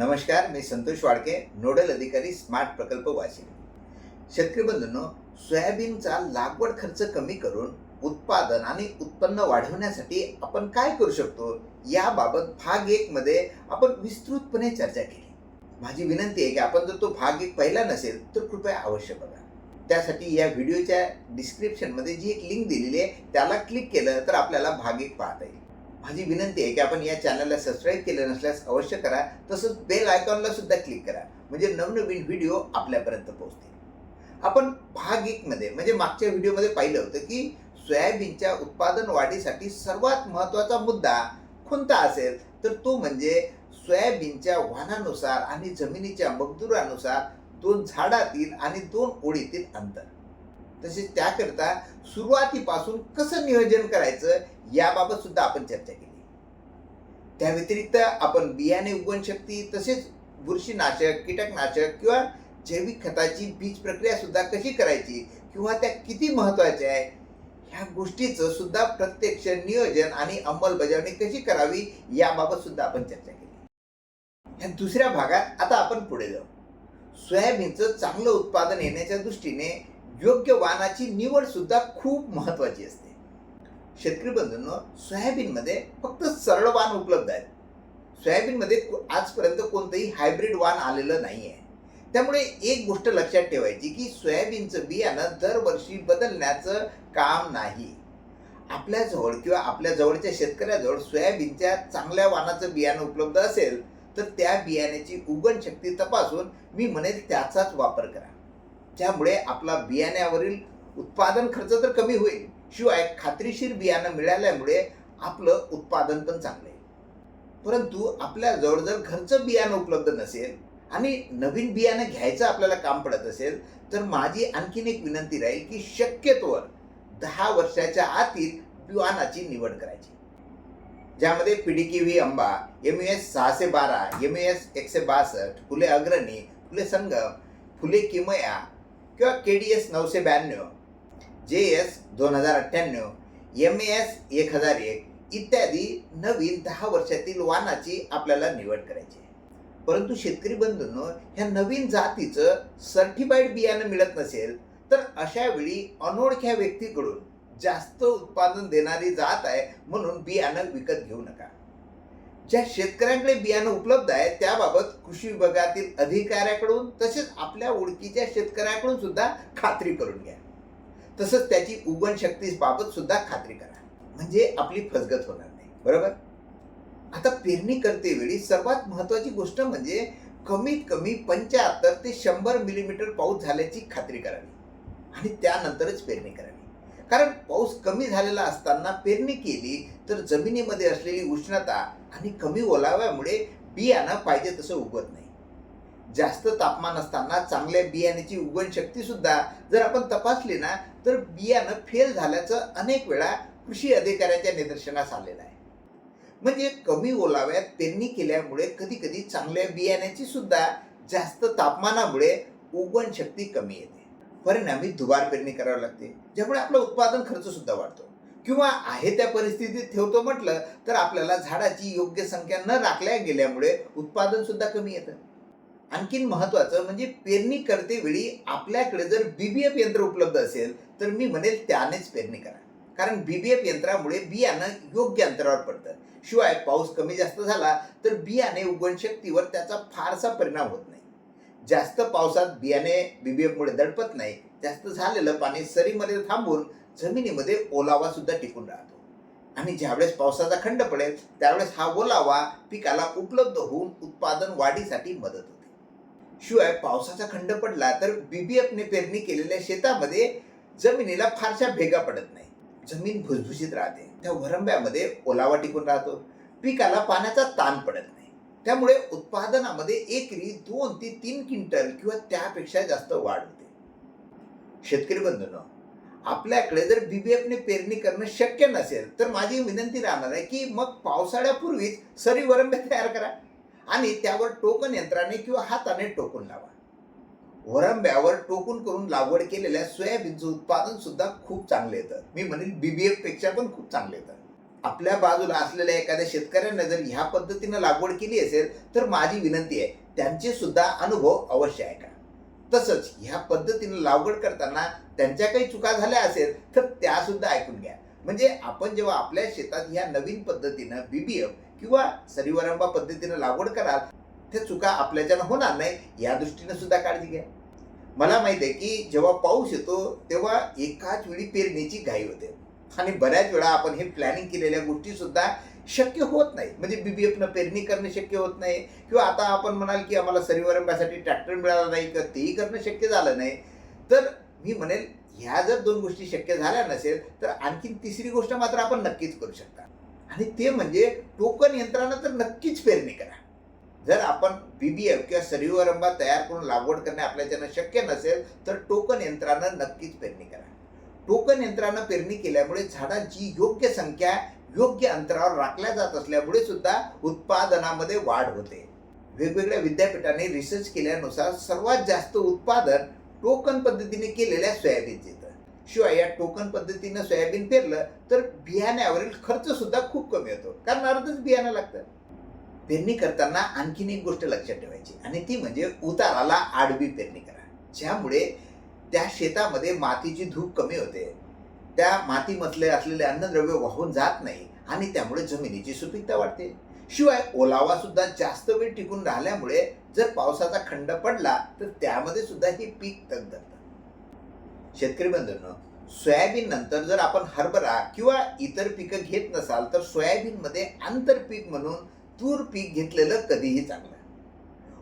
नमस्कार मी संतोष वाडके नोडल अधिकारी स्मार्ट प्रकल्प वाशिम. शेतकरी बंधूंनो सोयाबीनचा लागवड खर्च कमी करून उत्पादन आणि उत्पन्न वाढवण्यासाठी आपण काय करू शकतो? याबाबत भाग एक मध्ये आपण विस्तृतपणे चर्चा केली. माझी विनंती आहे की आपण जर तो भाग एक पाहिला नसेल तर कृपया अवश्य बघा. त्यासाठी या व्हिडिओच्या डिस्क्रिप्शनमध्ये जी एक लिंक दिलेली आहे त्याला क्लिक केलं तर आपल्याला भाग एक पाहता येईल. माझी विनंती आहे की आपण या चॅनलला सबस्क्राईब केलं नसल्यास अवश्य करा. तसंच बेल आयकॉनला सुद्धा क्लिक करा. म्हणजे नवनवीन व्हिडिओ आपल्यापर्यंत पोहोचतील. आपण भाग एकमध्ये म्हणजे मागच्या व्हिडिओमध्ये पाहिलं होतं की सोयाबीनच्या उत्पादन वाढीसाठी सर्वात महत्त्वाचा मुद्दा कोणता असेल? तर तो म्हणजे सोयाबीनच्या वाहनानुसार आणि जमिनीच्या मगदुरानुसार दोन झाडातील आणि दोन ओळीतील अंतर. तसेच त्याकरता सुरुवातीपासून कसं नियोजन करायचं याबाबत सुद्धा आपण चर्चा केली. त्या व्यतिरिक्त आपण बियाणे उगवण शक्ती तसेच बुरशीनाशक कीटकनाशक किंवा जैविक खताची बीज प्रक्रिया सुद्धा कशी करायची किंवा त्या किती महत्त्वाच्या आहे ह्या गोष्टीचं सुद्धा प्रत्यक्ष नियोजन आणि अंमलबजावणी कशी करावी याबाबत सुद्धा आपण चर्चा केली. ह्या दुसऱ्या भागात आता आपण पुढे जाऊ. सोयाबीनचं चांगलं उत्पादन येण्याच्या दृष्टीने योग्य वाणाची निवड सुद्धा खूप महत्वाची असते. शेतकरी बंधूंनो सोयाबीनमध्ये फक्त सरळ वाण उपलब्ध आहेत. सोयाबीनमध्ये आजपर्यंत कोणतंही हायब्रिड वाण आलेलं नाही आहे त्यामुळे एक गोष्ट लक्षात ठेवायची की सोयाबीनचं बियाणं दरवर्षी बदलण्याचं काम नाही. आपल्याजवळ किंवा आपल्या जवळच्या शेतकऱ्याजवळ सोयाबीनच्या चांगल्या वाणाचं बियाणं उपलब्ध असेल तर त्या बियाण्याची उगण शक्ती तपासून मी म्हणेल त्याचाच वापर करा. त्यामुळे आपला बियाण्यावरील उत्पादन खर्च तर कमी होईल. शिवाय खात्रीशीर बियाणं मिळाल्यामुळे आपलं उत्पादन पण चांगलं आहे. परंतु आपल्याजवळ जर घरचं बियाणं उपलब्ध नसेल आणि नवीन बियाणं घ्यायचं आपल्याला काम पडत असेल तर माझी आणखीन एक विनंती राहील की शक्यतोवर दहा वर्षाच्या आतील बियाणाची निवड करायची. ज्यामध्ये PDK V Amba M S सहाशे बारा एम एस एकशे बासष्ट फुले अग्रणी फुले संगम फुले किमया किंवा के डी एस नऊशे ब्याण्णव जे एस दोन हजार अठ्ठ्याण्णव एम एस एक हजार एक इत्यादी नवीन दहा वर्षातील वाणाची आपल्याला निवड करायची आहे. परंतु शेतकरी बंधूंनो ह्या नवीन जातीचं सर्टिफाईड बियाणं मिळत नसेल तर अशा वेळी अनोळख्या व्यक्तीकडून जास्त उत्पादन देणारी जात आहे म्हणून बियाणं विकत घेऊ नका. ज्या शेतकऱ्यांकडे बियाणं उपलब्ध आहे त्याबाबत कृषी विभागातील अधिकाऱ्याकडून तसेच आपल्या ओळखीच्या शेतकऱ्याकडून सुद्धा खात्री करून घ्या. तसंच त्याची उगवण शक्तीबाबत सुद्धा खात्री करा. म्हणजे आपली फसगत होणार नाही. बरोबर? आता पेरणी करते वेळी सर्वात महत्वाची गोष्ट म्हणजे कमीत कमी पंच्याहत्तर ते शंभर मिलीमीटर पाऊस झाल्याची खात्री करावी. आणि त्यानंतरच पेरणी करावी. कारण पाऊस कमी झालेला असताना पेरणी केली तर जमिनीमध्ये असलेली उष्णता आणि कमी ओलाव्यामुळे बियाणं पाहिजे तसं उगवत नाही. जास्त तापमान असताना चांगल्या बियाण्याची उगवण शक्ती सुद्धा जर आपण तपासली ना तर बियाणं फेल झाल्याचं अनेक वेळा कृषी अधिकाऱ्याच्या निदर्शनास आलेलं आहे. म्हणजे कमी ओलाव्यात पेरणी केल्यामुळे कधी कधी चांगल्या बियाण्याची सुद्धा जास्त तापमानामुळे उगवण शक्ती कमी येते. परिणामी दुबार पेरणी करावी लागते ज्यामुळे आपला उत्पादन खर्च सुद्धा वाढतो. किंवा आहे त्या परिस्थितीत ठेवतो म्हटलं तर आपल्याला झाडाची योग्य संख्या न राखल्या गेल्यामुळे उत्पादन सुद्धा कमी येतं. आणखीन महत्वाचं म्हणजे पेरणी करते वेळी आपल्याकडे जर बीबीएफ यंत्र उपलब्ध असेल तर मी म्हणेल त्यानेच पेरणी करा. कारण बीबीएफ यंत्रामुळे बियाणं योग्य अंतरावर पडतं शिवाय पाऊस कमी जास्त झाला तर बियाणे उगवण शक्तीवर त्याचा फारसा परिणाम होत नाही. जास्त पावसात बियाणे बीबीएफमुळे दडपत नाही. जास्त झालेलं पाणी सरीमध्ये थांबून जमिनीमध्ये ओलावा सुद्धा टिकून राहतो. आणि ज्यावेळेस पावसाचा खंड पडेल त्यावेळेस हा ओलावा पिकाला उपलब्ध होऊन उत्पादन वाढीसाठी मदत होते. शिवाय पावसाचा खंड पडला तर बीबीएफने पेरणी केलेल्या शेतामध्ये जमिनीला फारशा भेगा पडत नाही. जमीन भुसभुशीत राहते. त्या वरंब्यामध्ये ओलावा टिकून राहतो. पिकाला पाण्याचा ताण पडत नाही. त्यामुळे उत्पादनामध्ये एकरी दोन ते तीन क्विंटल किंवा त्यापेक्षा जास्त वाढ होते. शेतकरी बंधूंनो आपल्याकडे जर बीबीएफने पेरणी करणं शक्य नसेल तर माझी विनंती राहणार आहे की मग पावसाळ्यापूर्वीच सरी वरंब्या तयार करा आणि त्यावर टोकन यंत्राने किंवा हाताने टोकून लावा. वरंब्यावर टोकून करून लागवड केलेल्या सोयाबीनचं उत्पादन सुद्धा खूप चांगलं येतं. मी म्हणेल बीबीएफपेक्षा पण खूप चांगलं येतं. आपल्या बाजूला असलेल्या एखाद्या शेतकऱ्याने जर ह्या पद्धतीनं लागवड केली असेल तर माझी विनंती आहे त्यांचे सुद्धा अनुभव अवश्य ऐका. तसंच ह्या पद्धतीनं लागवड करताना त्यांच्या काही चुका झाल्या असेल तर त्या सुद्धा ऐकून घ्या. म्हणजे आपण जेव्हा आपल्या शेतात ह्या नवीन पद्धतीनं बीबीएफ किंवा सरीवरंबा पद्धतीनं लागवड कराल त्या चुका आपल्याच्यानं होणार नाही या दृष्टीने सुद्धा काळजी घ्या. मला माहिती आहे की जेव्हा पाऊस येतो तेव्हा एकाच वेळी पेरणीची घाई होते. आणि बऱ्याच वेळा आपण हे प्लॅनिंग केलेल्या गोष्टी सुद्धा शक्य होत नाही. म्हणजे बी बी एफनं पेरणी करणं शक्य होत नाही. किंवा आता आपण म्हणाल की आम्हाला सरीवरंबासाठी ट्रॅक्टर मिळाला नाही किंवा तेही करणं शक्य झालं नाही. तर मी म्हणेल ह्या जर दोन गोष्टी शक्य झाल्या नसेल तर आणखीन तिसरी गोष्ट मात्र आपण नक्कीच करू शकता. आणि ते म्हणजे टोकन यंत्रानं तर नक्कीच पेरणी करा. जर आपण बी बी एफ किंवा सरीवरंबा तयार करून लागवड करणे आपल्याच्यानं शक्य नसेल तर टोकन यंत्रानं नक्कीच पेरणी करा. टोकन यंत्रानं पेरणी केल्यामुळे झाडांची योग्य संख्या योग्य अंतरावर राखल्या जात असल्यामुळे सुद्धा उत्पादनामध्ये वाढ होते. वेगवेगळ्या विद्यापीठाने रिसर्च केल्यानुसार सर्वात जास्त उत्पादन टोकन पद्धतीने केलेल्या सोयाबीनचे येतं. शिवाय या टोकन पद्धतीनं सोयाबीन पेरलं तर बियाण्यावरील खर्च सुद्धा खूप कमी होतो. कारण अर्धच बियाणं लागतं. पेरणी करताना आणखीन एक गोष्ट लक्षात ठेवायची आणि ती म्हणजे उताराला आडवी पेरणी करा. ज्यामुळे त्या शेतामध्ये मातीची धूप कमी होते. त्या मातीमधले असलेले अन्नद्रव्य वाहून जात नाही आणि त्यामुळे जमिनीची सुपीकता वाढते. शिवाय ओलावा सुद्धा जास्त वेळ टिकून राहिल्यामुळे जर पावसाचा खंड पडला तर त्यामध्ये सुद्धा हे पीक तग धरतात शेतकरी बंधूंनो सोयाबीन नंतर जर आपण हरभरा किंवा इतर पिकं घेत नसाल तर सोयाबीनमध्ये आंतरपीक म्हणून तूर पीक घेतलेलं कधीही चांगलं.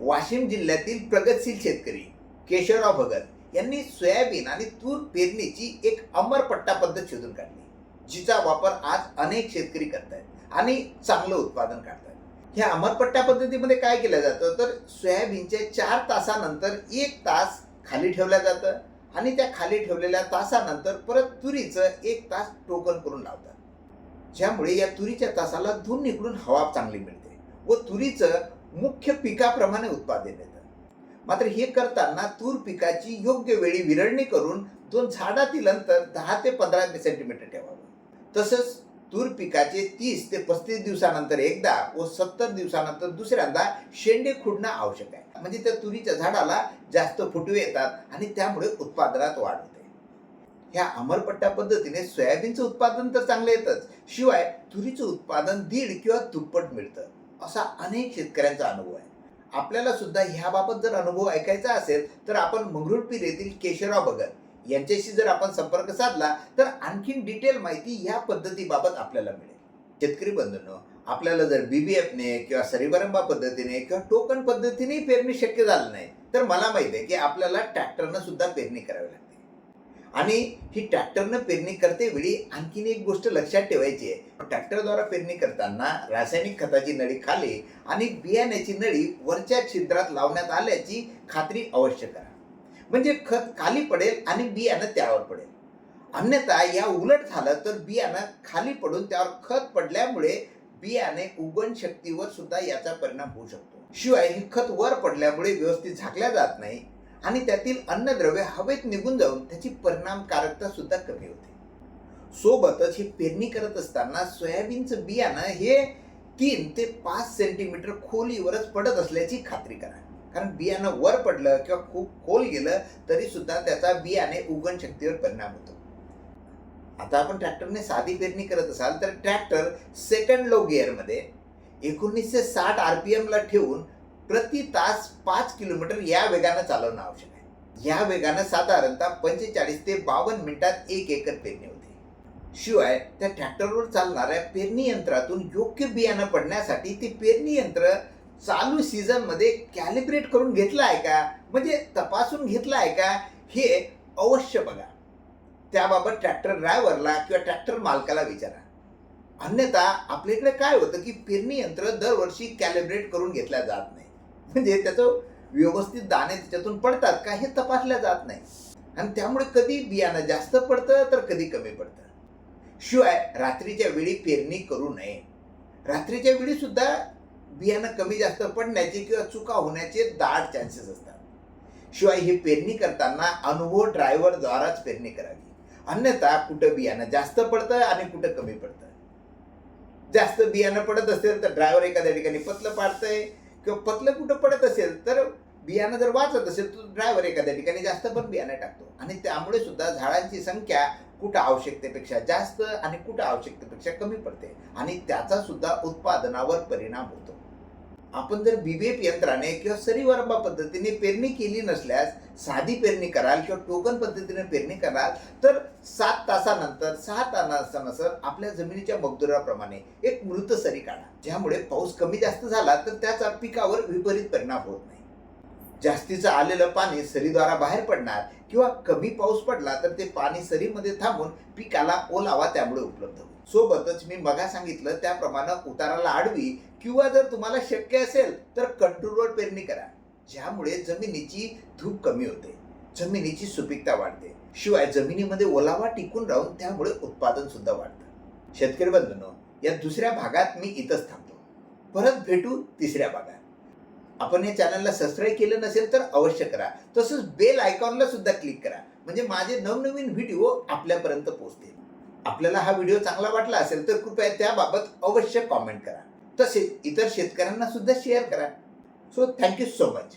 वाशिम जिल्ह्यातील प्रगतशील शेतकरी केशवराव भगत यांनी सोयाबीन आणि तूर पेरणीची एक अमरपट्टा पद्धत शोधून काढली जिचा वापर आज अनेक शेतकरी करतायत आणि चांगलं उत्पादन काढतात ह्या अमरपट्टा पद्धतीमध्ये काय केलं जातं? तर सोयाबीनच्या चार तासानंतर एक तास खाली ठेवलं जातं आणि त्या खाली ठेवलेल्या तासानंतर परत तुरीचं एक तास टोकन करून लावतात. ज्यामुळे या तुरीच्या तासाला धून हवा चांगली मिळते व तुरीचं मुख्य पिकाप्रमाणे उत्पादन येतं. मात्र हे करताना तूर पिकाची योग्य वेळी विरळणी करून दोन झाडातील अंतर दहा ते पंधरा सेंटीमीटर ठेवावं. तसंच तूर पिकाचे तीस ते पस्तीस दिवसानंतर एकदा व सत्तर दिवसानंतर दुसऱ्यांदा शेंडे खुडणं आवश्यक आहे. म्हणजे त्या तुरीच्या झाडाला जास्त फुटवे येतात आणि त्यामुळे उत्पादनात वाढ होते. ह्या अमरपट्टा पद्धतीने सोयाबीनचं उत्पादन तर चांगलं येतच. शिवाय तुरीचं उत्पादन दीड किंवा दुप्पट मिळतं. असा अनेक शेतकऱ्यांचा अनुभव आहे. आपल्याला सुद्धा ह्याबाबत जर अनुभव ऐकायचा असेल तर आपण मंगरुळपीर येथील केशवराव भगत यांच्याशी जर आपण संपर्क साधला तर आणखीन डिटेल माहिती ह्या पद्धतीबाबत आपल्याला मिळेल. शेतकरी बंधूंनो आपल्याला जर बीबीएफने किंवा सरीबरंबा पद्धतीने किंवा टोकन पद्धतीने पेरणी शक्य झालं नाही तर मला माहिती आहे की आपल्याला ट्रॅक्टरनं सुद्धा पेरणी करावी लागते. आणि ही ट्रॅक्टरनं पेरणी करते वेळी आणखीन एक गोष्ट लक्षात ठेवायची आहे. ट्रॅक्टरद्वारा पेरणी करताना रासायनिक खताची नळी खाली आणि बियाण्याची नळी वरच्या छिद्रात लावण्यात आल्याची खात्री अवश्य करा. म्हणजे खत खाली पडेल आणि बियाणं त्यावर पडेल. अन्यथा या उलट झालं तर बियाणं खाली पडून त्यावर खत पडल्यामुळे बियाणे उगवण शक्तीवर सुद्धा याचा परिणाम होऊ शकतो. शिवाय हे खत वर पडल्यामुळे व्यवस्थित झाकल्या जात नाही. आणि त्यातील अन्नद्रव्य हवेत निघून जाऊन त्याची परिणामकारकता सुद्धा कमी होते. सोबतच हे पेरणी करत असताना सोयाबीनचं बियाणं हे तीन ते पाच सेंटीमीटर खोलीवरच पडत असल्याची खात्री करा. कारण बियाणं वर पडलं किंवा खूप खोल गेलं तरी सुद्धा त्याचा बियाणे उगण शक्तीवर परिणाम होतो. आता आपण ट्रॅक्टरने साधी पेरणी करत असाल तर ट्रॅक्टर सेकंड लो गिअरमध्ये एकोणीसशे साठ आर पी एमला ठेवून प्रति तास पाच किलोमीटर या वेगानं चालवणं आवश्यक आहे. या वेगानं साधारणतः पंचेचाळीस ते बावन्न मिनिटात एक एकर पेरणी होते. शिवाय त्या ट्रॅक्टरवर चालणाऱ्या पेरणी यंत्रातून योग्य बियाणं पडण्यासाठी ते पेरणी यंत्र चालू सीझनमध्ये कॅलिब्रेट करून घेतलं आहे का? म्हणजे तपासून घेतलं आहे का? हे अवश्य बघा. त्याबाबत ट्रॅक्टर ड्रायव्हरला किंवा ट्रॅक्टर मालकाला विचारा. अन्यथा आपल्याकडे काय होतं की पेरणी यंत्र दरवर्षी कॅलिब्रेट करून घेतल्या जात नाही. म्हणजे त्याचं व्यवस्थित दाणे त्याच्यातून पडतात का हे तपासल्या जात नाही. आणि त्यामुळे कधी बियाणं जास्त पडतं तर कधी कमी पडतं. शिवाय रात्रीच्या वेळी पेरणी करू नये. रात्रीच्या वेळी सुद्धा बियाणं कमी जास्त पडण्याचे किंवा चुका होण्याचे दाट चान्सेस असतात. शिवाय ही पेरणी करताना अनुभव ड्रायव्हरद्वाराच पेरणी करावी. अन्यथा कुठं बियाणं जास्त पडतं आणि कुठं कमी पडतं. जास्त बियाणं पडत असेल तर ड्रायव्हर एखाद्या ठिकाणी पतलं पाडतंय किंवा पतलं कुठं पडत असेल तर बियाणं जर वाचत असेल तर ड्रायव्हर एखाद्या ठिकाणी जास्त पण बियाणं टाकतो. आणि त्यामुळे सुद्धा झाडांची संख्या कुठं आवश्यकतेपेक्षा जास्त आणि कुठं आवश्यकतेपेक्षा कमी पडते. आणि त्याचा सुद्धा उत्पादनावर परिणाम होतो. आपण जर बीबीएफ यंत्राने किंवा सरीवरंबा पद्धतीने पेरणी केली नसल्यास साधी पेरणी कराल किंवा टोकन पद्धतीने पेरणी कराल तर सात तासानंतर सहा तासानंतर आपल्या जमिनीच्या मगदुराप्रमाणे एक मृत सरी काढा. ज्यामुळे पाऊस कमी जास्त झाला तर त्याचा पिकावर विपरीत परिणाम होत नाही. जास्तीचं आलेलं पाणी सरीद्वारा बाहेर पडणार किंवा कमी पाऊस पडला तर ते पाणी सरीमध्ये थांबून पिकाला ओलावा त्यामुळे उपलब्ध होईल सोबतच मी मगा सांगितलं त्याप्रमाणे उताराला आडवी किंवा जर तुम्हाला शक्य असेल तर कंट्रोलवर पेरणी करा. ज्यामुळे जमिनीची धूप कमी होते जमिनीची सुपीकता वाढते. शिवाय जमिनीमध्ये ओलावा टिकून राहून त्यामुळे उत्पादन सुद्धा वाढतं. शेतकरी बंधूंनो या दुसऱ्या भागात मी इथंच थांबतो. परत भेटू तिसऱ्या भागात. आपण या चॅनलला सबस्क्राईब केलं नसेल तर अवश्य करा. तसंच बेल आयकॉनला सुद्धा क्लिक करा. म्हणजे माझे नवनवीन व्हिडिओ आपल्यापर्यंत पोहोचतील. आपल्याला हा व्हिडिओ चांगला वाटला असेल तर कृपया त्याबाबत अवश्य कॉमेंट करा. तसेच इतर शेतकऱ्यांना सुद्धा शेअर करा. So thank you so much